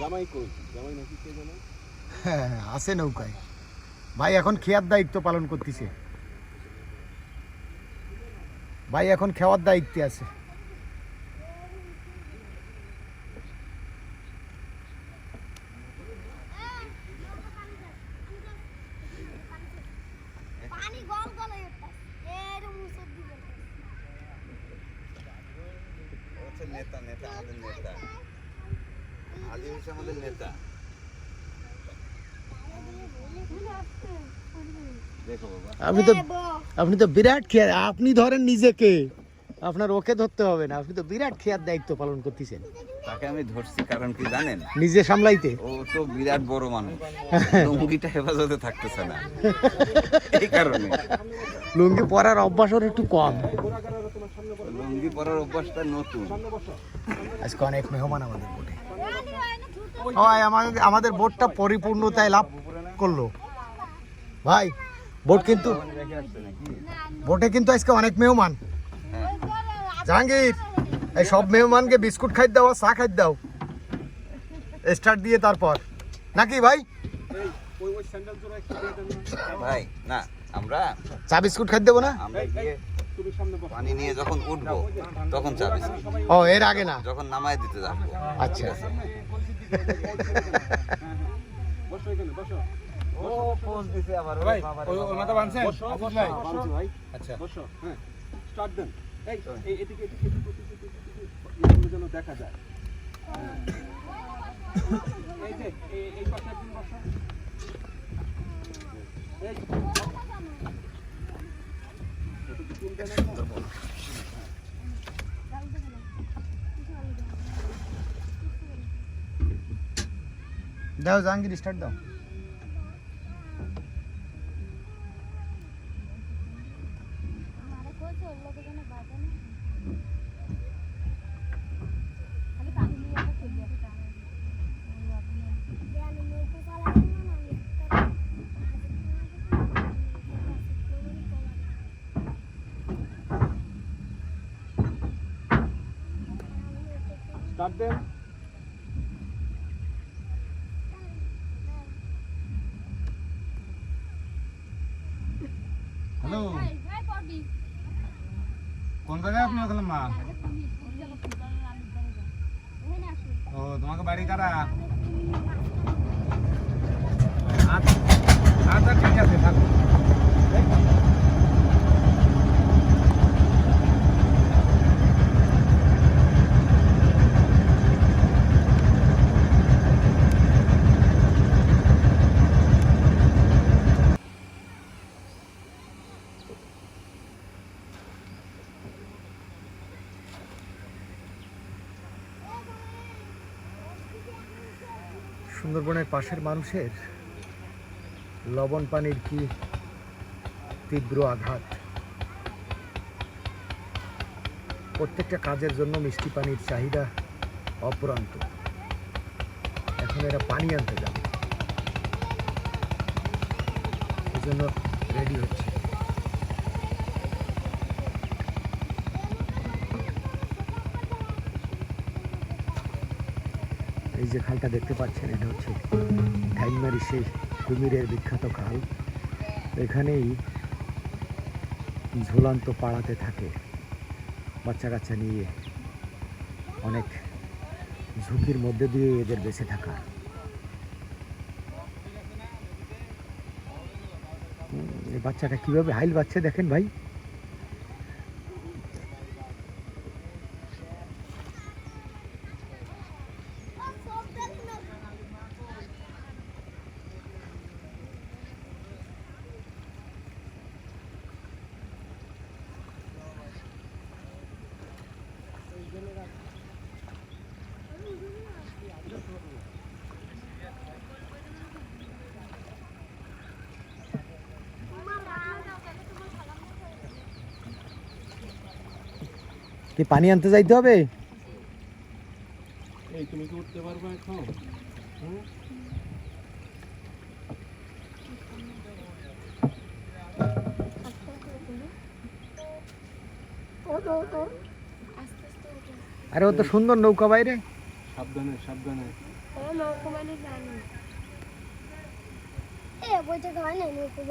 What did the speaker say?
জামাই জামাই হ্যাঁ হ্যাঁ, আছে নৌকায়। ভাই এখন খেয়ার দায়িত্ব পালন করতেছে। ভাই এখন খেওয়ার দায়িত্বে আছে পানি গল গলে এরম উঁচুর দিকে হচ্ছে নেতা নেতা আমাদের নেতা আদি হচ্ছে আমাদের নেতা। আপনি তো আপনি তো বিরাট খেয়ার আপনি ধরেন নিজেকে। আপনার ওকে ধরতে হবে না আপনি তো বিরাট খেয়ার দায়িত্ব পালন করতেছেন। তাকে আমি ধরছি কারণ কি জানেন? নিজে সামলাইতে। ও তো বিরাট বড় মানুষ লুঙ্গিটা হেফাজতে থাকতেছে না। এই কারণে। লুঙ্গি পরার অভ্যাস ওর একটু কম। লুঙ্গি পরার অভ্যাসটা নতুন। আজকে অনেক মেহমান আমাদের বোটে। আমাদের আমাদের বোটটা পরিপূর্ণতায় লাভ করল। ভাই বোট কিন্তু বোটে কিন্তু আজকে অনেক মেহমান। জাহাঙ্গীর এই সব মেহমানকে বিস্কুট খাই দাও চা খাই দাও। স্টার্ট দিয়ে তারপর। নাকি ভাই? ভাই না আমরা চা বিস্কুট খাই দেবো না? আমরা পানি নিয়ে যখন উঠবো তখন চাবি ও এর আগে না যখন নামায় দিতে যাব আচ্ছা আচ্ছা হ্যাঁ দেখা যায় হ্যাঁ। এই যে এই এই পাশে একজন বসো এই দাও জাহাঙ্গীর স্টার্ট দাও। আমারে কইছে ওর লোকে যেন বাজে না খালি পানি নিয়ে একটা চলে যাবে আমি নৌকো চালাই না আমি স্টার্ট দেন হ্যালো ভাই পড়বি কোন জায়গায় আপনি ওখানে মা ওখানে আসুন ও তোমাকে বাড়ি কারা আচ্ছা আচ্ছা ঠিক আছে থাকো সুন্দরবনের পাশের মানুষের লবণ পানির কি তীব্র আঘাত? প্রত্যেকটা কাজের জন্য মিষ্টি পানির চাহিদা অপরান্ত। এখন এরা পানি আনতে যাবে। এই জন্য রেডি হচ্ছে। এই যে খালটা দেখতে পাচ্ছেন, এটা হচ্ছে ঢ্যাংমারি সেই কুমিরের বিখ্যাত খাল। এখানেই ঝুলন্ত পাড়াতে থাকে বাচ্চা কাচ্চা নিয়ে অনেক ঝুঁকির মধ্যে দিয়ে এদের বেঁচে থাকা। এই বাচ্চাটা কীভাবে হাইল বাচ্চা দেখেন ভাই? কি পানি আনতে যাইতে হবে? এই তুমি কি উঠতে পারবে এখন? হুম? আস্তে আস্তে উঠে আরে ও তো সুন্দর নৌকা বাইরে। সাবধানে সাবধানে। ও নৌকো মানে জানি এ বইটা খাওয়াই না নৌকো